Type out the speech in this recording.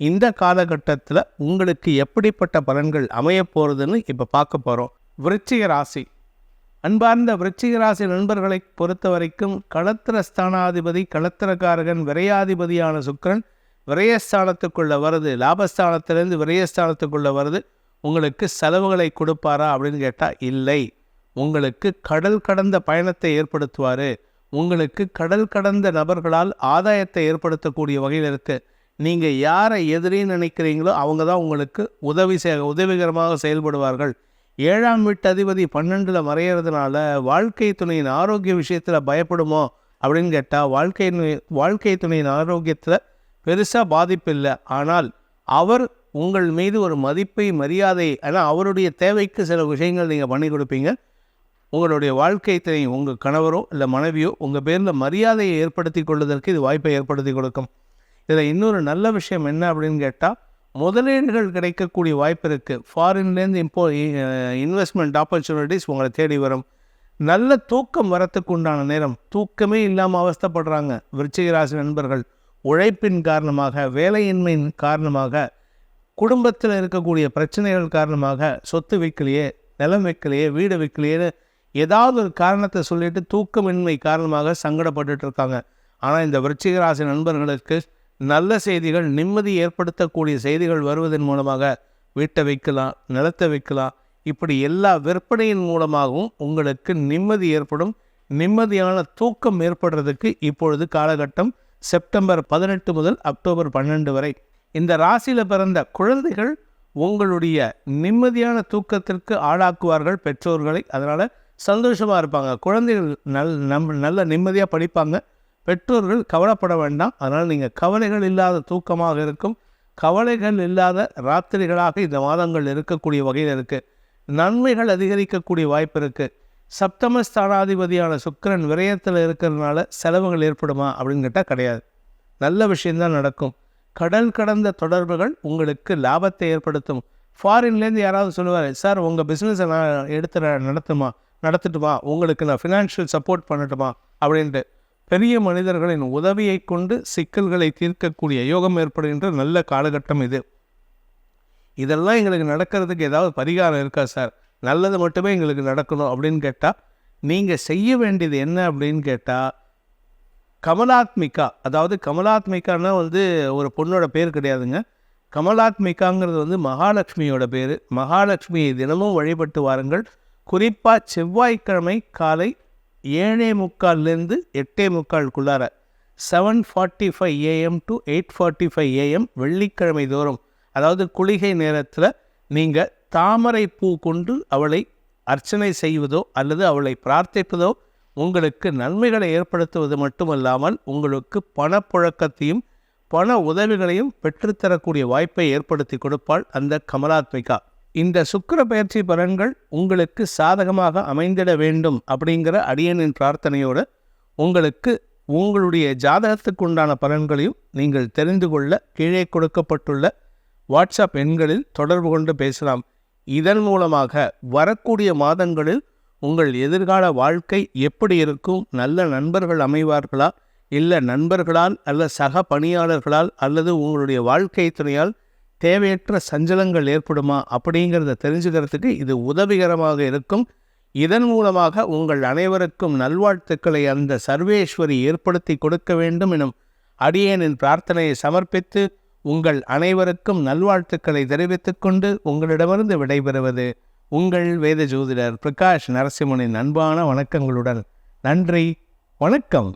இந்த காலகட்டத்தில் உங்களுக்கு எப்படிப்பட்ட பலன்கள் அமைய போகிறதுன்னு இப்போ பார்க்க போகிறோம் விருச்சிக ராசி. அன்பார்ந்த விருச்சிக ராசி நண்பர்களை பொறுத்த வரைக்கும் களத்திர ஸ்தானாதிபதி களத்திரக்காரகன் விரையாதிபதியான சுக்கிரன் விரயஸ்தானத்துக்குள்ள வருது. லாபஸ்தானத்திலேருந்து விரயஸ்தானத்துக்குள்ள வருது. உங்களுக்கு செலவுகளை கொடுப்பாரா அப்படின்னு கேட்டால் இல்லை. உங்களுக்கு கடல் கடந்த பயணத்தை ஏற்படுத்துவார். உங்களுக்கு கடல் கடந்த நபர்களால் ஆதாயத்தை ஏற்படுத்தக்கூடிய வகையில் இருக்குது நீங்கள் யாரை எதிரின்னு நினைக்கிறீங்களோ அவங்க தான் உங்களுக்கு உதவி செய் உதவிகரமாக செயல்படுவார்கள். ஏழாம் வீட்டு அதிபதி பன்னெண்டில் மறையிறதுனால வாழ்க்கை துணையின் ஆரோக்கிய விஷயத்தில் பயப்படுமோ அப்படின்னு கேட்டால் வாழ்க்கை வாழ்க்கை துணையின் ஆரோக்கியத்தில் பெருசாக பாதிப்பு இல்லை. ஆனால் அவர் உங்கள் மீது ஒரு மதிப்பை மரியாதை ஆனால் அவருடைய தேவைக்கு சில விஷயங்கள் நீங்கள் பண்ணி கொடுப்பீங்க. உங்களுடைய வாழ்க்கை துணை உங்கள் கணவரோ இல்லை மனைவியோ உங்கள் பேரில் மரியாதையை ஏற்படுத்தி கொள்வதற்கு இது வாய்ப்பை ஏற்படுத்தி கொடுக்கும். இதில் இன்னொரு நல்ல விஷயம் என்ன அப்படின்னு கேட்டால் முதலீடுகள் கிடைக்கக்கூடிய வாய்ப்பு இருக்குது ஃபாரின்லேருந்து இம்போ இன்வெஸ்ட்மெண்ட் ஆப்பர்ச்சுனிட்டிஸ் உங்களை தேடி வரும். நல்ல தூக்கம் வரத்துக்கு உண்டான நேரம். தூக்கமே இல்லாமல் அவஸ்தைப்படுறாங்க. விருச்சிகராசி நண்பர்கள் உழைப்பின் காரணமாக வேலையின்மையின் காரணமாக குடும்பத்தில் இருக்கக்கூடிய பிரச்சனைகள் காரணமாக சொத்து வைக்கலையே நிலம் வைக்கலையே வீடு வைக்கலையேன்னு ஏதாவது ஒரு காரணத்தை சொல்லிட்டு தூக்கமின்மை காரணமாக சங்கடப்பட்டுட்டு இருக்காங்க. ஆனால் இந்த விருச்சிகராசி நண்பர்களுக்கு நல்ல செய்திகள் நிம்மதி ஏற்படுத்தக்கூடிய செய்திகள் வருவதன் மூலமாக வீட்டை வைக்கலாம் நிலத்தை வைக்கலாம். இப்படி எல்லா விற்பனையின் மூலமாகவும் உங்களுக்கு நிம்மதி ஏற்படும். நிம்மதியான தூக்கம் ஏற்படுறதுக்கு இப்பொழுது காலகட்டம் செப்டம்பர் பதினெட்டு முதல் அக்டோபர் பன்னெண்டு வரை. இந்த ராசியில் பிறந்த குழந்தைகள் உங்களுடைய நிம்மதியான தூக்கத்திற்கு ஆளாக்குவார்கள் பெற்றோர்களை. அதனால் சந்தோஷமாக இருப்பாங்க. குழந்தைகள் நல் நம் நல்ல நிம்மதியாக படிப்பாங்க. பெற்றோர்கள் கவலைப்பட வேண்டாம். அதனால் நீங்கள் கவலைகள் இல்லாத தூக்கமாக இருக்கும். கவலைகள் இல்லாத ராத்திரிகளாக இந்த மாதங்கள் இருக்கக்கூடிய வகையில் இருக்குது நன்மைகள் அதிகரிக்கக்கூடிய வாய்ப்பு இருக்குது சப்தமஸ்தானாதிபதியான சுக்கரன் விரயத்தில் இருக்கிறதுனால செலவுகள் ஏற்படுமா அப்படின்னு கேட்டால் கிடையாது. நல்ல விஷயம்தான் நடக்கும். கடல் கடந்த தொடர்புகள் உங்களுக்கு லாபத்தை ஏற்படுத்தும். ஃபாரின்லேருந்து யாராவது சொல்லுவார் சார் உங்கள் பிஸ்னஸை நான் எடுத்து நடத்துமா நடத்தட்டுமா உங்களுக்கு நான் ஃபினான்ஷியல் சப்போர்ட் பண்ணட்டுமா? அப்படின்ட்டு. பெரிய மனிதர்களின் உதவியை கொண்டு சிக்கல்களை தீர்க்கக்கூடிய யோகம் ஏற்படுகின்ற நல்ல காலகட்டம் இது. இதெல்லாம் எங்களுக்கு நடக்கிறதுக்கு ஏதாவது பரிகாரம் இருக்கா சார்? நல்லது மட்டுமே எங்களுக்கு நடக்கணும் அப்படின்னு கேட்டால் நீங்கள் செய்ய வேண்டியது என்ன அப்படின்னு கேட்டால் கமலாத்மிகா. அதாவது கமலாத்மிகான்னா வந்து ஒரு பொண்ணோட பேர் கிடையாதுங்க. கமலாத்மிகாங்கிறது வந்து மகாலட்சுமியோட பேர். மகாலட்சுமியை தினமும் வழிபட்டு வாருங்கள். குறிப்பாக செவ்வாய்க்கிழமை காலை ஏழே முக்கால்லேருந்து எட்டே முக்கால்குள்ளார seven forty five AM to eight forty five AM வெள்ளிக்கிழமை தோறும் அதாவது குளிகை நேரத்தில் நீங்கள் தாமரை பூ கொண்டு அவளை அர்ச்சனை செய்வதோ அல்லது அவளை பிரார்த்திப்பதோ உங்களுக்கு நன்மைகளை ஏற்படுத்துவது மட்டுமல்லாமல் உங்களுக்கு பணப்புழக்கத்தையும் பண உதவிகளையும் பெற்றுத்தரக்கூடிய வாய்ப்பை ஏற்படுத்தி கொடுப்பாள் அந்த கமலாத்மிகா. இந்த சுக்கர பயிற்சி பலன்கள் உங்களுக்கு சாதகமாக அமைந்திட வேண்டும் அப்படிங்கிற அடியனின் பிரார்த்தனையோடு உங்களுக்கு உங்களுடைய ஜாதகத்துக்கு உண்டான பலன்களையும் நீங்கள் தெரிந்து கொள்ள கீழே கொடுக்கப்பட்டுள்ள வாட்ஸ்அப் எண்களில் தொடர்பு கொண்டு பேசலாம். இதன் மூலமாக வரக்கூடிய மாதங்களில் உங்கள் எதிர்கால வாழ்க்கை எப்படி இருக்கும்? நல்ல நண்பர்கள் அமைவார்களா? இல்லை நண்பர்களால் அல்ல சக பணியாளர்களால் அல்லது உங்களுடைய வாழ்க்கை துணையால் தேவையற்ற சஞ்சலங்கள் ஏற்படுமா அப்படிங்கிறத தெரிஞ்சுக்கிறதுக்கு இது உதவிகரமாக இருக்கும். இதன் மூலமாக உங்கள் அனைவருக்கும் நல்வாழ்த்துக்களை அந்த சர்வேஸ்வரி ஏற்படுத்தி கொடுக்க வேண்டும் எனும் அடியேனின் பிரார்த்தனையை சமர்ப்பித்து உங்கள் அனைவருக்கும் நல்வாழ்த்துக்களை தெரிவித்துக் கொண்டு உங்களிடமிருந்து விடைபெறுவது உங்கள் வேத ஜோதிடர் பிரகாஷ் நரசிம்மனின் அன்பான வணக்கங்களுடன். நன்றி வணக்கம்.